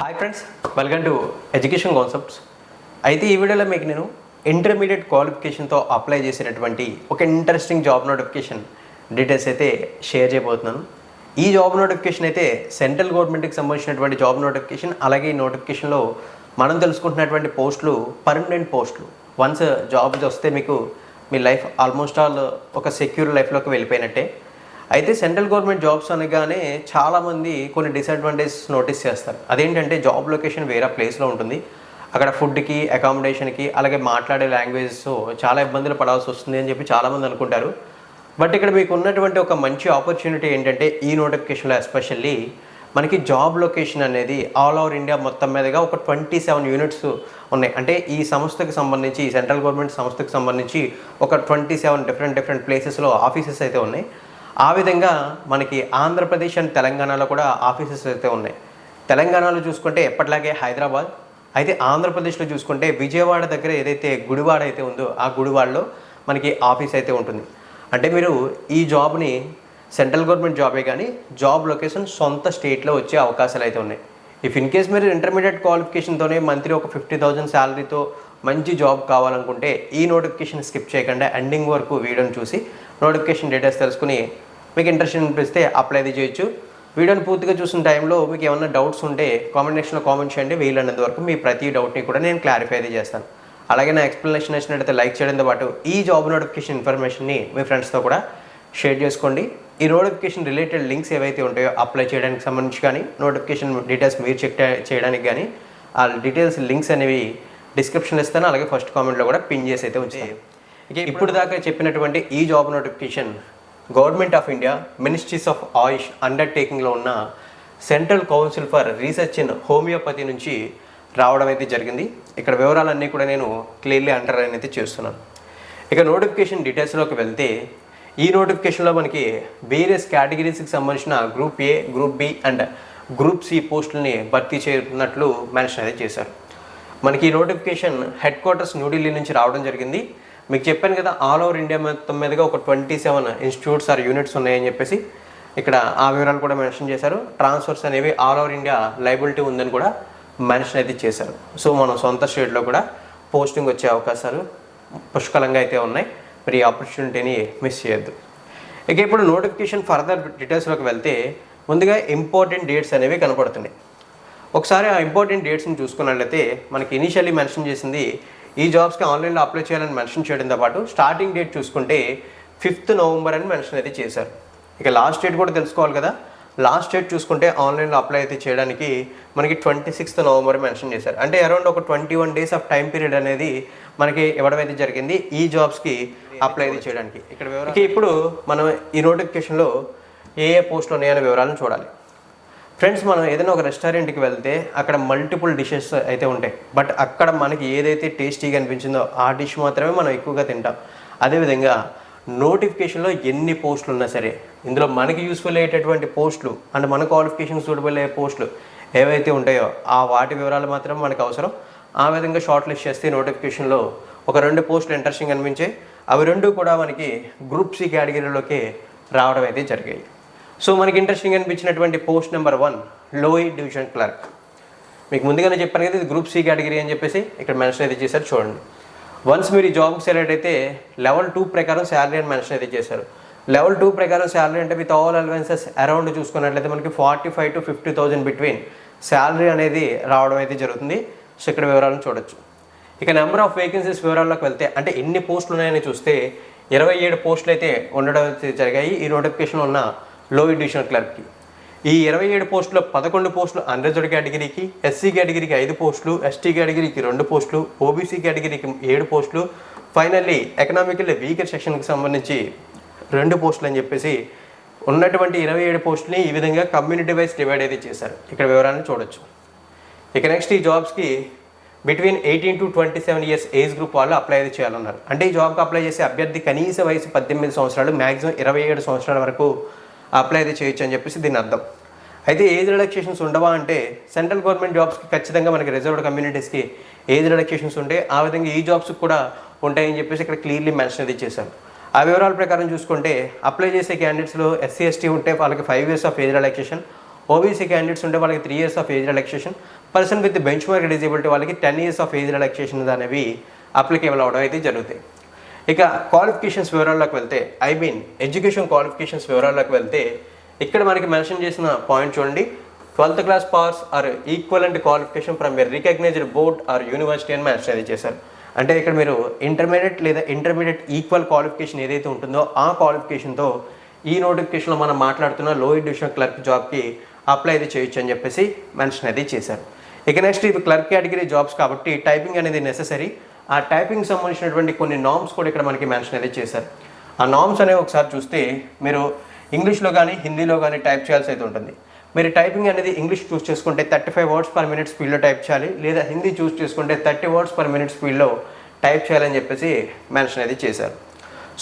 Hi friends welcome to education concepts అయితే ఈ వీడియోలో మీకు నేను ఇంటర్మీడియట్ క్వాలిఫికేషన్తో అప్లై చేసినటువంటి ఒక ఇంట్రెస్టింగ్ జాబ్ నోటిఫికేషన్ డీటెయిల్స్ అయితే షేర్ చేయబోతున్నాను. ఈ జాబ్ నోటిఫికేషన్ అయితే సెంట్రల్ గవర్నమెంట్కి సంబంధించినటువంటి జాబ్ నోటిఫికేషన్ అలాగే ఈ నోటిఫికేషన్లో మనం తెలుసుకుంటున్నటువంటి పోస్టులు పర్మనెంట్ పోస్టులు. వన్స్ జాబ్ వస్తే మీకు మీ లైఫ్ ఆల్మోస్ట్ ఆల్ ఒక సెక్యూర్ లైఫ్లోకి వెళ్ళిపోయినట్టే. అయితే సెంట్రల్ గవర్నమెంట్ జాబ్స్ అనగానే చాలామంది కొన్ని డిసడ్వాంటేజెస్ నోటీస్ చేస్తారు. అదేంటంటే జాబ్ లొకేషన్ వేరే ప్లేస్లో ఉంటుంది. అక్కడ ఫుడ్కి అకామిడేషన్కి అలాగే మాట్లాడే లాంగ్వేజెస్ చాలా ఇబ్బందులు పడాల్సి వస్తుంది అని చెప్పి చాలామంది అనుకుంటారు. బట్ ఇక్కడ మీకు ఉన్నటువంటి ఒక మంచి ఆపర్చునిటీ ఏంటంటే ఈ నోటిఫికేషన్లో ఎస్పెషల్లీ మనకి జాబ్ లొకేషన్ అనేది ఆల్ ఓవర్ ఇండియా మొత్తం మీదుగా ఒక ట్వంటీ సెవెన్ యూనిట్స్ ఉన్నాయి. అంటే ఈ సంస్థకి సంబంధించి ఈ సెంట్రల్ గవర్నమెంట్ సంస్థకి సంబంధించి ఒక ట్వంటీ సెవెన్ డిఫరెంట్ డిఫరెంట్ ప్లేసెస్లో ఆఫీసెస్ అయితే ఉన్నాయి. ఆ విధంగా మనకి ఆంధ్రప్రదేశ్ అండ్ తెలంగాణలో కూడా ఆఫీసెస్ అయితే ఉన్నాయి. తెలంగాణలో చూసుకుంటే ఎప్పటిలాగే హైదరాబాద్ అయితే ఆంధ్రప్రదేశ్లో చూసుకుంటే విజయవాడ దగ్గర ఏదైతే గుడివాడ అయితే ఉందో ఆ గుడివాడలో మనకి ఆఫీస్ అయితే ఉంటుంది. అంటే మీరు ఈ జాబ్ని సెంట్రల్ గవర్నమెంట్ జాబే కానీ జాబ్ లొకేషన్ సొంత స్టేట్లో వచ్చే అవకాశాలు అయితే ఉన్నాయి. ఇఫ్ ఇన్ కేస్ మీరు ఇంటర్మీడియట్ క్వాలిఫికేషన్తోనే మంత్లీ ఒక ఫిఫ్టీ థౌజండ్ శాలరీతో మంచి జాబ్ కావాలనుకుంటే ఈ నోటిఫికేషన్ స్కిప్ చేయకుండా ఎండింగ్ వరకు వీడియోని చూసి నోటిఫికేషన్ డీటెయిల్స్ తెలుసుకుని మీకు ఇంట్రెస్ట్ అనిపిస్తే అప్లై అది చేయొచ్చు. వీడియోని పూర్తిగా చూసిన టైంలో మీకు ఏమైనా డౌట్స్ ఉంటే కామెంట్ సెక్షన్లో కామెంట్ చేయండి. వీలైనంత వరకు మీ ప్రతి డౌట్ని కూడా నేను క్లారిఫై అది చేస్తాను. అలాగే నా ఎక్స్ప్లెనేషన్ నచ్చినట్లయితే లైక్ చేయడంతో పాటు ఈ జాబ్ నోటిఫికేషన్ ఇన్ఫర్మేషన్ని మీ ఫ్రెండ్స్తో కూడా షేర్ చేసుకోండి. ఈ నోటిఫికేషన్ రిలేటెడ్ లింక్స్ ఏవైతే ఉంటాయో అప్లై చేయడానికి సంబంధించి కానీ నోటిఫికేషన్ డీటెయిల్స్ మీరు చెక్ చేయడానికి కానీ ఆ డీటెయిల్స్ లింక్స్ అనేవి డిస్క్రిప్షన్ ఇస్తాను అలాగే ఫస్ట్ కామెంట్లో కూడా పిన్ చేసి అయితే ఉంచాయి ఇక ఇప్పుడు దాకా చెప్పినటువంటి ఈ job notification government of India ministries of AYUSH అండర్టేకింగ్లో ఉన్న central council for research in homeopathy నుంచి రావడం అయితే జరిగింది. ఇక్కడ వివరాలన్నీ కూడా నేను క్లియర్లీ అండర్లైన్ అయితే చేస్తున్నాను. ఇక నోటిఫికేషన్ డీటెయిల్స్లోకి వెళ్తే ఈ నోటిఫికేషన్లో మనకి వేరియస్ కేటగిరీస్కి సంబంధించిన group A group B and group C పోస్టులని భర్తీ చేస్తున్నట్లు మెన్షన్ అయితే చేశారు. మనకి ఈ నోటిఫికేషన్ హెడ్ క్వార్టర్స్ న్యూఢిల్లీ నుంచి రావడం జరిగింది. మీకు చెప్పాను కదా ఆల్ ఓవర్ ఇండియా మొత్తం మీదుగా ఒక twenty seven institutes or units ఉన్నాయని చెప్పేసి ఇక్కడ ఆ వివరాలు కూడా మెన్షన్ చేశారు. ట్రాన్స్ఫర్స్ అనేవి ఆల్ ఓవర్ ఇండియా లైబిలిటీ ఉందని కూడా మెన్షన్ అయితే చేశారు. సో మనం సొంత స్టేట్లో కూడా పోస్టింగ్ వచ్చే అవకాశాలు పుష్కలంగా అయితే ఉన్నాయి. మరి ఈ ఆపర్చునిటీని మిస్ చేయొద్దు. ఇక ఇప్పుడు నోటిఫికేషన్ ఫర్దర్ డీటెయిల్స్లోకి వెళ్తే ముందుగా ఇంపార్టెంట్ డేట్స్ అనేవి కనపడుతున్నాయి. ఒకసారి ఆ ఇంపార్టెంట్ డేట్స్ని చూసుకున్నట్లయితే మనకి ఇనిషియల్లీ మెన్షన్ చేసింది ఈ జాబ్స్కి ఆన్లైన్లో అప్లై చేయాలని మెన్షన్ చేయడంతో పాటు స్టార్టింగ్ డేట్ చూసుకుంటే ఫిఫ్త్ నవంబర్ అని మెన్షన్ అయితే చేశారు. ఇక లాస్ట్ డేట్ కూడా తెలుసుకోవాలి కదా. లాస్ట్ డేట్ చూసుకుంటే ఆన్లైన్లో అప్లై అయితే చేయడానికి మనకి ట్వంటీ సిక్స్త్ నవంబర్ మెన్షన్ చేశారు. అంటే అరౌండ్ ఒక twenty one days of time period అనేది మనకి ఇవ్వడం అయితే జరిగింది ఈ జాబ్స్కి అప్లై అయితే చేయడానికి. ఇక్కడ ఇప్పుడు మనం ఈ నోటిఫికేషన్లో ఏ ఏ పోస్టులు ఉన్నాయనే వివరాలను చూడాలి. ఫ్రెండ్స్ మనం ఏదైనా ఒక రెస్టారెంట్కి వెళ్తే అక్కడ మల్టిపుల్ డిషెస్ అయితే ఉంటాయి. బట్ అక్కడ మనకి ఏదైతే టేస్టీగా అనిపించిందో ఆ డిష్ మాత్రమే మనం ఎక్కువగా తింటాం. అదేవిధంగా నోటిఫికేషన్లో ఎన్ని పోస్టులు ఉన్నా సరే ఇందులో మనకి యూస్ఫుల్ అయ్యేటటువంటి పోస్టులు అంటే మన క్వాలిఫికేషన్ సూటబుల్ అయ్యే పోస్టులు ఏవైతే ఉంటాయో ఆ వాటి వివరాలు మాత్రం మనకు అవసరం. ఆ విధంగా షార్ట్ లిస్ట్ చేస్తే నోటిఫికేషన్లో ఒక రెండు పోస్టులు ఇంట్రెస్టింగ్ అనిపించాయి. అవి రెండు కూడా మనకి గ్రూప్ సి కేటగిరీలోకి రావడం అయితే జరిగాయి. సో మనకి interesting అనిపించినటువంటి post number one lower division clerk మీకు ముందుగానే చెప్పాను కదా ఇది గ్రూప్ సి కేటగిరీ అని చెప్పేసి ఇక్కడ మెన్షన్ అయితే చేశారు చూడండి. వన్స్ మీరు ఈ జాబ్కి సెలెక్ట్ అయితే లెవెల్ టూ ప్రకారం శాలరీ అని మెన్షన్ అయితే చేశారు. లెవెల్ టూ ప్రకారం శాలరీ అంటే విత్ ఆల్ అలవెన్సెస్ అరౌండ్ చూసుకున్నట్లయితే మనకి forty five to fifty thousand between salary అనేది రావడం అయితే జరుగుతుంది. సో ఇక్కడ వివరాలను చూడొచ్చు. ఇక నెంబర్ ఆఫ్ వేకెన్సీస్ వివరాల్లోకి వెళ్తే అంటే ఎన్ని పోస్టులు ఉన్నాయని చూస్తే ఇరవై ఏడు పోస్టులు అయితే ఉండడం అయితే జరిగాయి. ఈ నోటిఫికేషన్ ఉన్న లో ఎడ్యుకేషన్ క్లర్క్కి. ఈ ఇరవై ఏడు పోస్టులో పదకొండు పోస్టులు అన్రిజర్వ్డ్ కేటగిరీకి ఎస్సీ కేటగిరీకి ఐదు పోస్టులు ఎస్టీ కేటగిరీకి రెండు పోస్టులు ఓబీసీ కేటగిరీకి ఏడు పోస్టులు ఫైనల్లీ ఎకనామికల్ వీకర్ సెక్షన్కి సంబంధించి రెండు పోస్టులు అని చెప్పేసి ఉన్నటువంటి ఇరవై ఏడు పోస్టులని ఈ విధంగా కమ్యూనిటీ వైజ్ డివైడ్ అయితే చేశారు. ఇక్కడ వివరాలను చూడొచ్చు. ఇక నెక్స్ట్ ఈ జాబ్స్కి between eighteen to twenty seven years age group వాళ్ళు అప్లై అయితే చేయాలన్నారు. అంటే ఈ జాబ్కి అప్లై చేసే అభ్యర్థి కనీస వయసు పద్దెనిమిది సంవత్సరాలు మ్యాక్సిమం ఇరవై ఏడు సంవత్సరాల వరకు అప్లై అయితే చేయొచ్చు అని చెప్పేసి దీని అర్థం. అయితే ఏజ్ రిలాక్సేషన్స్ ఉండవా అంటే సెంట్రల్ గవర్నమెంట్ జాబ్స్కి ఖచ్చితంగా మనకి రిజర్వ్డ్ కమ్యూనిటీస్కి ఏజ్ రిలాక్సేషన్స్ ఉంటాయి ఆ విధంగా ఈ జాబ్స్కి కూడా ఉంటాయని చెప్పేసి ఇక్కడ క్లియర్లీ మెన్షన్ అది చేశారు. ఆ వివరాల ప్రకారం చూసుకుంటే అప్లై చేసే క్యాండిడేట్స్లో ఎస్సీ ఎస్టీ ఉంటే వాళ్ళకి five years of age relaxation OBC candidates ఉంటే వాళ్ళకి three years of age relaxation person with benchmark disability వాళ్ళకి ten years of age relaxation అనేవి అప్లికేబుల్ అవడం అయితే జరుగుతాయి. ఇక క్వాలిఫికేషన్స్ వివరాల్లోకి వెళ్తే ఐ మీన్ ఎడ్యుకేషన్ క్వాలిఫికేషన్స్ వివరాల్లోకి వెళ్తే ఇక్కడ మనకి మెన్షన్ చేసిన పాయింట్ చూడండి. Twelfth class pass or equivalent qualification from a recognized board or university అని మెన్షన్ అయితే చేశారు. అంటే ఇక్కడ మీరు ఇంటర్మీడియట్ లేదా ఇంటర్మీడియట్ ఈక్వల్ క్వాలిఫికేషన్ ఏదైతే ఉంటుందో ఆ క్వాలిఫికేషన్తో ఈ నోటిఫికేషన్లో మనం మాట్లాడుతున్న లో ఎడ్యుకేషన్ క్లర్క్ జాబ్కి అప్లై అయితే చేయొచ్చు అని చెప్పేసి మెన్షన్ అయితే చేశారు. ఇక నెక్స్ట్ ఇవి క్లర్క్ కేటగిరీ జాబ్స్ కాబట్టి టైపింగ్ అనేది నెససరీ ఆ టైపింగ్ సంబంధించినటువంటి కొన్ని నామ్స్ కూడా ఇక్కడ మనకి మెన్షన్ అయితే చేశారు. ఆ నామ్స్ అనేవి ఒకసారి చూస్తే మీరు ఇంగ్లీష్లో కానీ హిందీలో కానీ టైప్ చేయాల్సి అయితే ఉంటుంది. మీరు టైపింగ్ అనేది ఇంగ్లీష్ చూస్ చేసుకుంటే thirty five words per minute స్పీడ్లో టైప్ చేయాలి. లేదా హిందీ చూస్ చేసుకుంటే థర్టీ వర్డ్స్ పర్ మినిట్ స్పీడ్లో టైప్ చేయాలని చెప్పేసి మెన్షన్ అయితే చేశారు.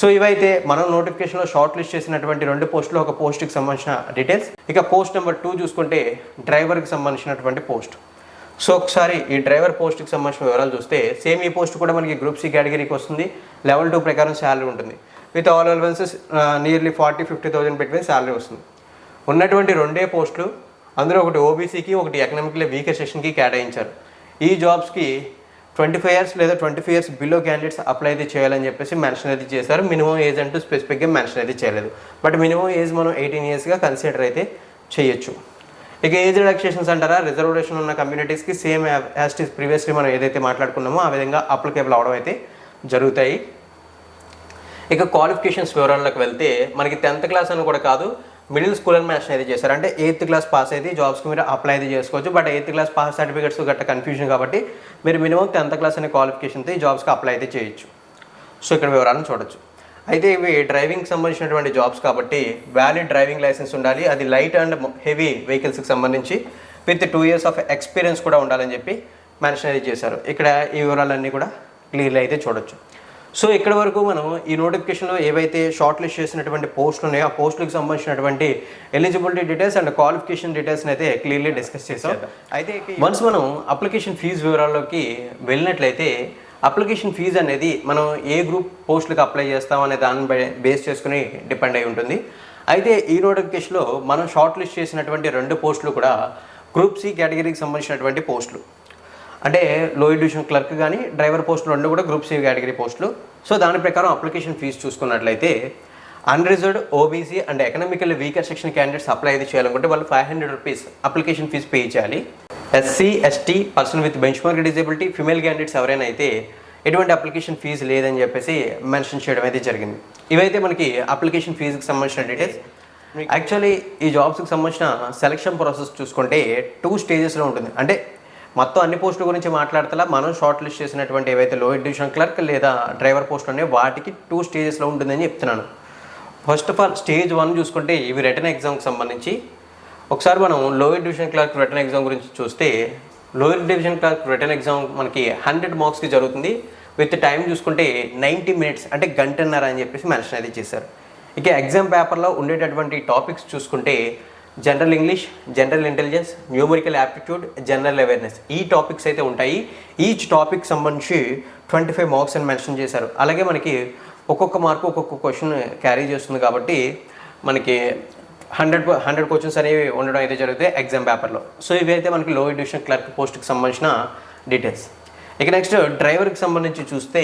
సో ఇవైతే మనం నోటిఫికేషన్లో షార్ట్ లిస్ట్ చేసినటువంటి రెండు పోస్టులు ఒక పోస్ట్కి సంబంధించిన డీటెయిల్స్ ఇక పోస్ట్ నెంబర్ టూ చూసుకుంటే డ్రైవర్కి సంబంధించినటువంటి పోస్ట్ సో ఒకసారి ఈ డ్రైవర్ పోస్ట్కి సంబంధించిన వివరాలు చూస్తే సేమ్ ఈ పోస్ట్ కూడా మనకి గ్రూప్ సి కేటగిరీకి వస్తుంది. లెవెల్ టూ ప్రకారం శాలరీ ఉంటుంది. With all allowances nearly forty fifty thousand పెట్టుకుని శాలరీ వస్తుంది. ఉన్నటువంటి రెండే పోస్టులు అందులో ఒకటి ఓబీసీకి ఒకటి ఎకనామిక్లీ వీకర్ సెషన్కి కేటాయించారు. ఈ జాబ్స్కి ట్వంటీ ఫైవ్ ఇయర్స్ లేదా twenty five years below candidates apply అయితే చేయాలని చెప్పేసి మెన్షన్ అయితే చేశారు. మినిమం ఏజ్ అంటూ స్పెసిఫిక్గా మెన్షన్ అయితే చేయలేదు. బట్ మినిమం ఏజ్ మనం ఎయిటీన్ ఇయర్స్గా కన్సిడర్ అయితే చేయొచ్చు. ఇక ఏజ్ రిలాక్సేషన్స్ అంటారా? రిజర్వేషన్ ఉన్న కమ్యూనిటీస్కి సేమ్ యాజ్ ఇస్ ప్రీవియస్లీ మనం ఏదైతే మాట్లాడుకున్నామో ఆ విధంగా అప్లికేబుల్ అవడం అయితే జరుగుతాయి. ఇక క్వాలిఫికేషన్స్ వివరాలకు వెళ్తే మనకి టెన్త్ క్లాస్ అని కూడా కాదు మిడిల్ స్కూల్ అని మెన్షన్ అయితే చేశారు. అంటే ఎయిత్ క్లాస్ పాస్ అయితే జాబ్స్కి మీరు అప్లై అయితే చేసుకోవచ్చు but eighth class pass certificates గట్ట కన్ఫ్యూజన్ కాబట్టి మీరు మినిమం టెన్త్ క్లాస్ అనే క్వాలిఫికేషన్తో ఈ జాబ్స్కి అప్లై అయితే చేయొచ్చు. సో ఇక్కడ వివరాలను చూడొచ్చు. అయితే ఇవి డ్రైవింగ్ సంబంధించినటువంటి జాబ్స్ కాబట్టి వ్యాలిడ్ డ్రైవింగ్ లైసెన్స్ ఉండాలి. అది లైట్ అండ్ హెవీ వెహికల్స్కి సంబంధించి with two years of experience కూడా ఉండాలని చెప్పి మెన్షన్ అయితే చేశారు. ఇక్కడ ఈ వివరాలన్నీ కూడా క్లియర్లీ అయితే చూడొచ్చు. సో ఇక్కడ వరకు మనం ఈ నోటిఫికేషన్లో ఏవైతే షార్ట్ లిస్ట్ చేసినటువంటి పోస్టులు ఉన్నాయో ఆ పోస్టులకు సంబంధించినటువంటి ఎలిజిబిలిటీ డీటెయిల్స్ అండ్ క్వాలిఫికేషన్ డీటెయిల్స్ని అయితే క్లియర్లీ డిస్కస్ చేసాం అయితే వన్స్ మనం అప్లికేషన్ ఫీజు వివరాల్లోకి వెళ్ళినట్లయితే అప్లికేషన్ ఫీజు అనేది మనం ఏ గ్రూప్ పోస్టులకు అప్లై చేస్తాం అనే దాన్ని బేస్ చేసుకుని డిపెండ్ అయి ఉంటుంది. అయితే ఈ నోటిఫికేషన్లో మనం షార్ట్ లిస్ట్ చేసినటువంటి రెండు పోస్టులు కూడా గ్రూప్ సి కేటగిరీకి సంబంధించినటువంటి పోస్టులు. అంటే లో ఎడ్యుకేషన్ క్లర్క్ కానీ డ్రైవర్ పోస్టులు రెండు కూడా గ్రూప్ సి కేటగిరీ పోస్టులు. సో దాని ప్రకారం అప్లికేషన్ ఫీజు చూసుకున్నట్లయితే unreserved OBC and economical weaker section candidates apply అయితే చేయాలనుకుంటే వాళ్ళు five hundred rupees application fee pay చేయాలి. SC ST person with benchmark disability female candidates ఎవరైనా అయితే ఎటువంటి అప్లికేషన్ ఫీజు లేదని చెప్పేసి మెన్షన్ చేయడం అయితే జరిగింది. ఇవైతే మనకి అప్లికేషన్ ఫీజుకి సంబంధించిన డీటెయిల్స్. యాక్చువల్లీ ఈ జాబ్స్కి సంబంధించిన సెలక్షన్ ప్రాసెస్ చూసుకుంటే టూ స్టేజెస్లో ఉంటుంది. అంటే మొత్తం అన్ని పోస్టుల గురించి మాట్లాడతలా మనం షార్ట్ లిస్ట్ చేసినటువంటి ఏవైతే లో డివిజన్ క్లర్క్ లేదా డ్రైవర్ పోస్టులు ఉన్నాయో వాటికి టూ స్టేజెస్లో ఉంటుందని చెప్తున్నాను. First of all stage one చూసుకుంటే ఇవి రిటర్న్ ఎగ్జామ్కి సంబంధించి ఒకసారి మనం lower division clerk written exam గురించి చూస్తే lower division clerk written exam మనకి హండ్రెడ్ మార్క్స్కి జరుగుతుంది. విత్ టైం చూసుకుంటే నైంటీ మినిట్స్ అంటే గంటన్నర అని చెప్పేసి మెన్షన్ అయితే చేశారు. ఇక ఎగ్జామ్ పేపర్లో ఉండేటటువంటి టాపిక్స్ చూసుకుంటే general English general intelligence numerical aptitude general awareness ఈ టాపిక్స్ అయితే ఉంటాయి. ఈచ్ టాపిక్ సంబంధించి ట్వంటీ ఫైవ్ మార్క్స్ అని మెన్షన్ చేశారు. అలాగే మనకి ఒక్కొక్క మార్కు ఒక్కొక్క క్వశ్చన్ క్యారీ చేస్తుంది కాబట్టి మనకి హండ్రెడ్ హండ్రెడ్ క్వశ్చన్స్ అనేవి ఉండడం అయితే జరుగుతాయి ఎగ్జామ్ పేపర్లో. సో ఇవి అయితే మనకి లో ఎడ్యుకేషన్ క్లర్క్ పోస్ట్కి సంబంధించిన డీటెయిల్స్ ఇక నెక్స్ట్ డ్రైవర్కి సంబంధించి చూస్తే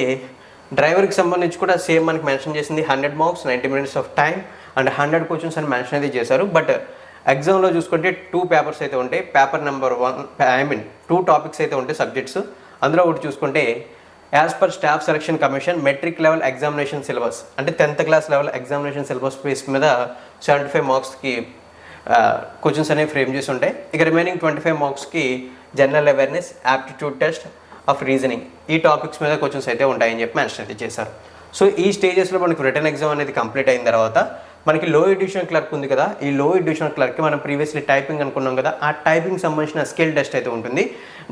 డ్రైవర్కి సంబంధించి కూడా సేమ్ మనకి మెన్షన్ చేసింది hundred marks ninety minutes of time and hundred questions అని మెన్షన్ అయితే చేశారు. బట్ ఎగ్జామ్లో చూసుకుంటే టూ పేపర్స్ అయితే ఉంటాయి. Paper number one I mean two topics అయితే ఉంటాయి సబ్జెక్ట్స్ అందులో ఒకటి చూసుకుంటే as per staff selection commission matric level examination syllabus అంటే tenth class level examination syllabus base మీద సెవెంటీ ఫైవ్ మార్క్స్కి క్వశ్చన్స్ అనేవి ఫ్రేమ్ చేసి ఉంటాయి. ఇక రిమైనింగ్ ట్వంటీ ఫైవ్ మార్క్స్కి general awareness aptitude test of reasoning ఈ టాపిక్స్ మీద క్వశ్చన్స్ అయితే ఉంటాయని చెప్పి మెన్షన్ అయితే చేశారు. సో ఈ స్టేజెస్లో మనకి రిటర్న్ ఎగ్జామ్ అనేది కంప్లీట్ అయిన తర్వాత మనకి లో ఎడ్యుకేషన్ క్లర్క్ ఉంది కదా ఈ లో ఎడ్యుకేషన్ క్లర్క్కి మనం ప్రీవియస్లీ టైపింగ్ అనుకున్నాం కదా ఆ టైపింగ్ సంబంధించిన స్కిల్ టెస్ట్ అయితే ఉంటుంది.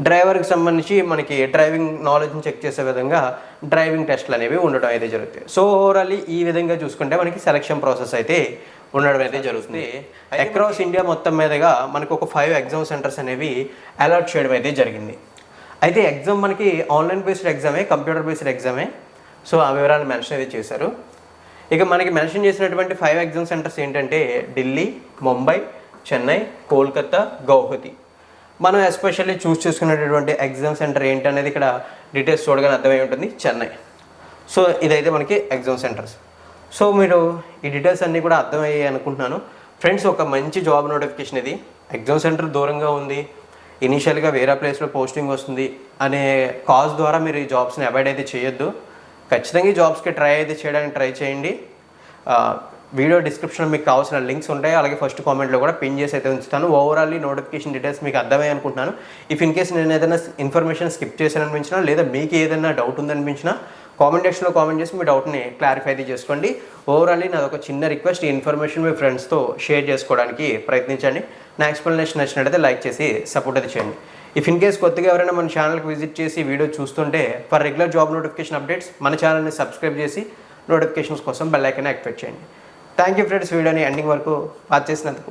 డ్రైవర్కి సంబంధించి మనకి డ్రైవింగ్ నాలెడ్జ్ని చెక్ చేసే విధంగా డ్రైవింగ్ టెస్ట్లు అనేవి ఉండడం అయితే జరుగుతాయి. సో ఓవరాల్ ఈ విధంగా చూసుకుంటే మనకి సెలక్షన్ ప్రాసెస్ అయితే ఉండడం అయితే జరుగుతుంది. అక్రాస్ ఇండియా మొత్తం మీదుగా మనకు ఒక ఫైవ్ ఎగ్జామ్ సెంటర్స్ అనేవి అలాట్ చేయడం అయితే జరిగింది. అయితే ఎగ్జామ్ మనకి ఆన్లైన్ బేస్డ్ ఎగ్జామే కంప్యూటర్ బేస్డ్ ఎగ్జామే సో ఆ వివరాలు మెన్షన్ అయితే చేశారు. ఇక మనకి మెన్షన్ చేసినటువంటి ఫైవ్ ఎగ్జామ్ సెంటర్స్ ఏంటంటే ఢిల్లీ ముంబై చెన్నై కోల్కతా గౌహతి. మనం ఎస్పెషల్లీ చూస్ చేసుకునేటటువంటి ఎగ్జామ్ సెంటర్ ఏంటి అనేది ఇక్కడ డీటెయిల్స్ చూడగానే అర్థమై ఉంటుంది. చెన్నై. సో ఇదైతే మనకి ఎగ్జామ్ సెంటర్స్ సో మీరు ఈ డీటెయిల్స్ అన్నీ కూడా అర్థమయ్యాయి అనుకుంటున్నాను. ఫ్రెండ్స్ ఒక మంచి జాబ్ నోటిఫికేషన్ ఇది. ఎగ్జామ్ సెంటర్ దూరంగా ఉంది. ఇనీషియల్గా వేరే ప్లేస్లో పోస్టింగ్ వస్తుంది అనే కాజ్ ద్వారా మీరు ఈ జాబ్స్ని అవాయిడ్ అయితే చేయొద్దు. ఖచ్చితంగా ఈ జాబ్స్కి ట్రై అయితే చేయడానికి ట్రై చేయండి. వీడియో డిస్క్రిప్షన్లో మీకు కావాల్సిన లింక్స్ ఉంటాయి. అలాగే ఫస్ట్ కామెంట్లో కూడా పిన్ చేసి అయితే ఉంచుతాను. ఓవరాల్ నోటిఫికేషన్ డీటెయిల్స్ మీకు అర్థమయ్యాయి అనుకుంటున్నాను. ఇఫ్ ఇన్ కేస్ నేను ఏదైనా ఇన్ఫర్మేషన్ స్కిప్ చేశాను అనిపించినా లేదా మీకు ఏదైనా డౌట్ ఉందనిపించినా కామెంట్ సెక్షన్లో కామెంట్ చేసి మీ డౌట్ని క్లారిఫై అయితే చేసుకోండి. ఓవరాల్లీ నాది ఒక చిన్న రిక్వెస్ట్ ఈ ఇన్ఫర్మేషన్ మీ ఫ్రెండ్స్తో షేర్ చేసుకోవడానికి ప్రయత్నించండి. నా ఎక్స్ప్లెనేషన్ నచ్చినట్టయితే లైక్ చేసి సపోర్ట్ అయితే చేయండి. ఇఫ్ ఇన్ కేస్ కొత్తగా ఎవరైనా మన ఛానల్కి విజిట్ చేసి వీడియో చూస్తుంటే for regular job notification updates మన ఛానల్ని సబ్స్క్రైబ్ చేసి నోటిఫికేషన్స్ కోసం బెల్ ఐకన్ యాక్టివేట్ చేయండి. థ్యాంక్ యూ ఫ్రెండ్స్ వీడియోని ఎండింగ్ వరకు వాచ్ చేసినందుకు.